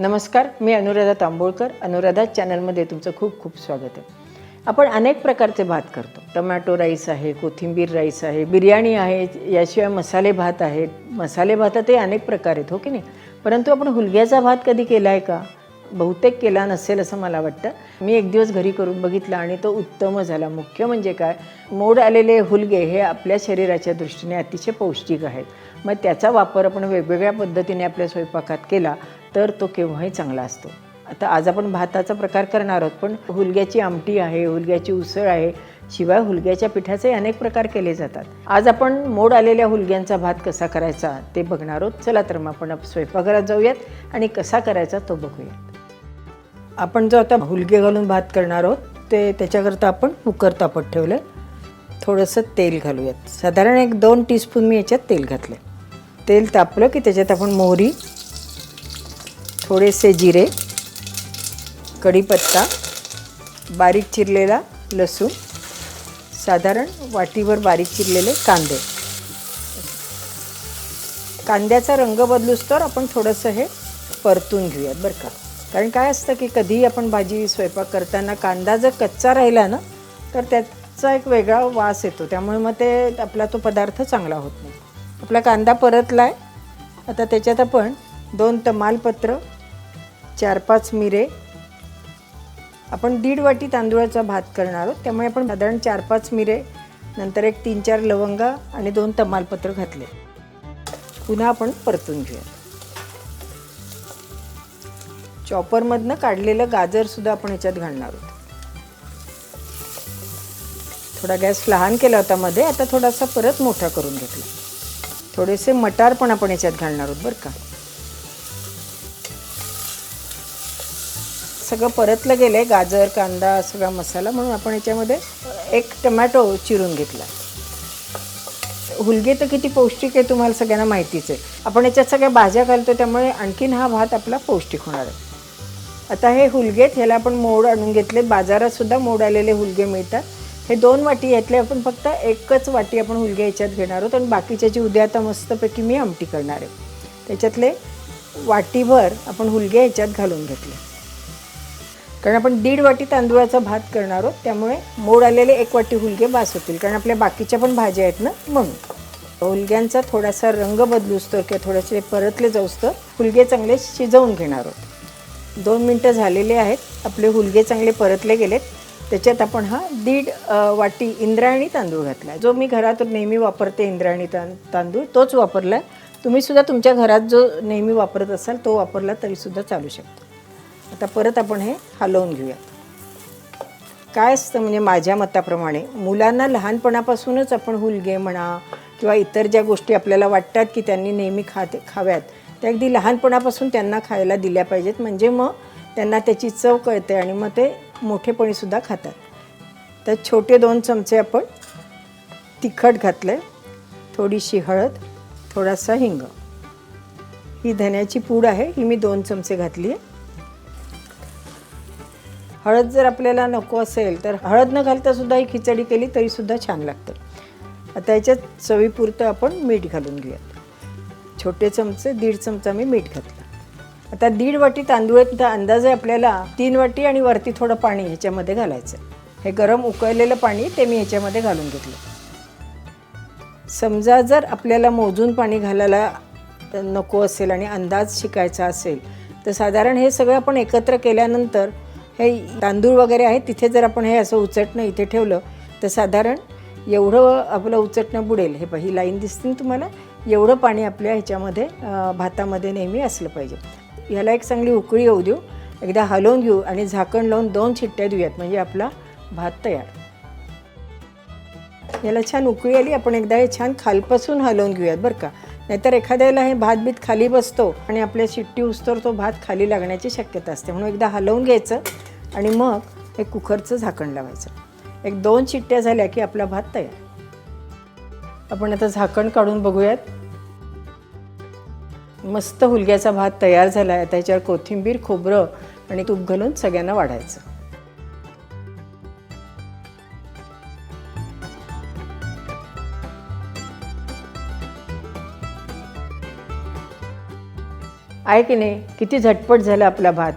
नमस्कार मी अनुराधा तांबोळकर. अनुराधा चॅनलमध्ये तुमचं खूप खूप स्वागत आहे. आपण अनेक प्रकारचे भात करतो. टमॅटो राईस आहे कोथिंबीर राईस आहे बिर्याणी आहे याशिवाय मसाले भात आहेत. मसाले भातातही अनेक प्रकार आहेत हो की नाही? परंतु आपण हुलग्याचा भात कधी केला आहे का? बहुतेक केला नसेल असं मला वाटतं. मी एक दिवस घरी करून बघितला आणि तो उत्तम झाला. मुख्य म्हणजे काय? मोड आलेले हुलगे हे आपल्या शरीराच्या दृष्टीने अतिशय पौष्टिक आहेत. मग त्याचा वापर आपण वेगवेगळ्या पद्धतीने आपल्या स्वयंपाकात केला. तर तो केव्हाही चांगला असतो. आता आज आपण भाताचा प्रकार करणार आहोत पण हुलग्याची आमटी आहे हुलग्याची उसळ आहे शिवाय हुलग्याच्या पिठाचे अनेक प्रकार केले जातात. आज आपण मोड आलेल्या हुलग्यांचा भात कसा करायचा ते बघणार आहोत. चला तर मग आपण स्वयंपाकघरात जाऊयात आणि कसा करायचा तो बघूयात. आपण जो आता हुलगे घालून भात करणार आहोत ते त्याच्याकरता आपण कुकर तापत ठेवलं थोडंसं तेल घालूयात. साधारण एक दोन टीस्पून मी याच्यात तेल घातलं तेल तापलं की त्याच्यात आपण मोहरी थोडेसे जिरे कढीपत्ता बारीक चिरलेला लसूण साधारण वाटीवर बारीक चिरलेले कांदे. कांद्याचा रंग बदलूस तर आपण थोडंसं हे परतून घेऊयात बरं का. कारण काय असतं की कधीही आपण भाजी स्वयंपाक करताना कांदा जर कच्चा राहिला ना तर त्याचा एक वेगळा वास येतो. त्यामुळे मग ते आपला तो पदार्थ चांगला होत नाही. आपला कांदा परतला आहे आता त्याच्यात आपण दोन तमालपत्र चार पाच मिरे. आपण दीड वाटी तांदूळाचा भात करणार आहोत. त्यामुळे आपण साधारण चार पाच मिरे नंतर एक तीन चार लवंगा आणि दोन तमालपत्र घातले. पुन्हा आपण परतून घेऊया. चॉपरमधनं काढलेलं गाजरसुद्धा आपण याच्यात घालणार आहोत. थोडा गॅस लहान केला होता मध्ये आता थोडासा परत मोठा करून घेतला. थोडेसे मटार पण आपण याच्यात घालणार आहोत बरं का. सगळं परतलं गेलं आहे गाजर कांदा सगळा मसाला. म्हणून आपण याच्यामध्ये एक टमॅटो चिरून घेतला. हुलगे तर किती पौष्टिक आहे तुम्हाला सगळ्यांना माहितीच आहे. आपण याच्यात सगळ्या भाज्या घालतो त्यामुळे आणखीन हा भात आपला पौष्टिक होणार आहे. आता हे हुलगेत ह्याला आपण मोड आणून घेतले. बाजारातसुद्धा मोड आलेले हुलगे मिळतात. हे दोन वाटी यातले आपण फक्त एकच वाटी आपण हुलगे याच्यात घेणार आहोत. आणि बाकीच्याची उद्या आता मस्तपैकी मी आमटी करणार आहे. त्याच्यातले वाटीभर आपण हुलगे याच्यात घालून घेतले. कारण आपण दीड वाटी तांदूळाचा भात करणार आहोत त्यामुळे मोड आलेले एक वाटी हुलगे बास होतील. कारण आपल्या बाकीच्या पण भाज्या आहेत ना म्हणून. हुलग्यांचा थोडासा रंग बदलूसतो किंवा थोडेसे परतले जाऊसतं हुलगे चांगले शिजवून घेणार आहोत. दोन मिनटं झालेले आहेत आपले हुलगे चांगले परतले गेलेत. त्याच्यात आपण हा दीड वाटी इंद्रायणी तांदूळ घातला जो मी घरात नेहमी वापरते इंद्रायणी तां तांदूळ तोच वापरला आहे तुम्हीसुद्धा तुमच्या घरात जो नेहमी वापरत असाल तो वापरला तरीसुद्धा चालू शकतो. आता परत आपण हे हलवून घेऊया. काय असतं म्हणजे माझ्या मताप्रमाणे मुलांना लहानपणापासूनच आपण हुलगे म्हणा किंवा इतर ज्या गोष्टी आपल्याला वाटतात की त्यांनी नेहमी खाते खाव्यात त्या अगदी लहानपणापासून त्यांना खायला दिल्या पाहिजेत. म्हणजे मग त्यांना त्याची चव कळते आणि मग ते मोठेपणीसुद्धा खातात. तर छोटे दोन चमचे आपण तिखट घातले थोडीशी हळद थोडासा हिंग. ही धन्याची पूड आहे ही मी दोन चमचे घातली आहे हळद जर आपल्याला नको असेल तर हळद न घालता सुद्धा ही खिचडी केली तरी सुद्धा छान लागतं. आता याच्यात चवीपुरतं आपण मीठ घालून घेऊयात. छोटे चमचे दीड चमचा मी मीठ घातलं. आता दीड वाटी तांदूळ अंदाजे आपल्याला तीन वाटी आणि वरती थोडं पाणी ह्याच्यामध्ये घालायचं हे गरम उकळलेलं पाणी ते मी ह्याच्यामध्ये घालून घेतलं. समजा जर आपल्याला मोजून पाणी घालायला नको असेल आणि अंदाज शिकायचा असेल तर साधारण हे सगळं आपण एकत्र केल्यानंतर हे तांदूळ वगैरे आहे तिथे जर आपण हे असं उचटणं इथे ठेवलं तर साधारण एवढं आपलं उचटणं बुडेल. हे ही लाईन दिसते तुम्हाला? एवढं पाणी आपल्या ह्याच्यामध्ये भातामध्ये नेहमी असलं पाहिजे. ह्याला एक चांगली उकळी येऊ देऊ. एकदा हलवून घेऊ आणि झाकण लावून दोन शिट्ट्या देऊयात म्हणजे आपला भात तयार. याला छान उकळी आली आपण एकदा हे छान खालपासून हलवून घेऊयात बरं का? नाहीतर एखाद्याला हे भात बीत खाली बसतो आणि आपल्या शिट्टी उस्तवर तो भात खाली लागण्याची शक्यता असते. म्हणून एकदा हलवून घ्यायचं. आणि मग हे कुकरचं झाकण लावायचं. एक दोन चिट्ट्या झाल्या की आपला भात तयार. आपण आता झाकण काढून बघूयात. मस्त हुलग्याचा भात तयार झाला आहे त्याच्यावर कोथिंबीर खोबरं आणि तूप घालून सगळ्यांना वाढायचं. आहे की नाही? किती झटपट झाला आपला भात.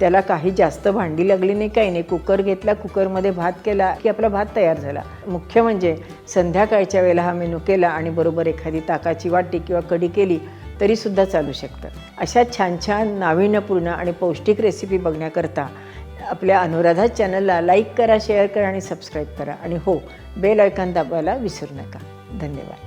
त्याला काही जास्त भांडी लागली नाही काही नाही. कुकर घेतला कुकरमध्ये भात केला की आपला भात तयार झाला. मुख्य म्हणजे संध्याकाळच्या वेळेला हा मेनू केला आणि बरोबर एखादी ताकाची वाटी किंवा कढी केली तरीसुद्धा चालू शकतं. अशा छान छान नाविन्यपूर्ण आणि पौष्टिक रेसिपी बघण्याकरता आपल्या अनुराधा चॅनलला लाईक करा शेअर करा आणि सबस्क्राईब करा. आणि हो बेल आयकॉन दाबायला विसरू नका. धन्यवाद.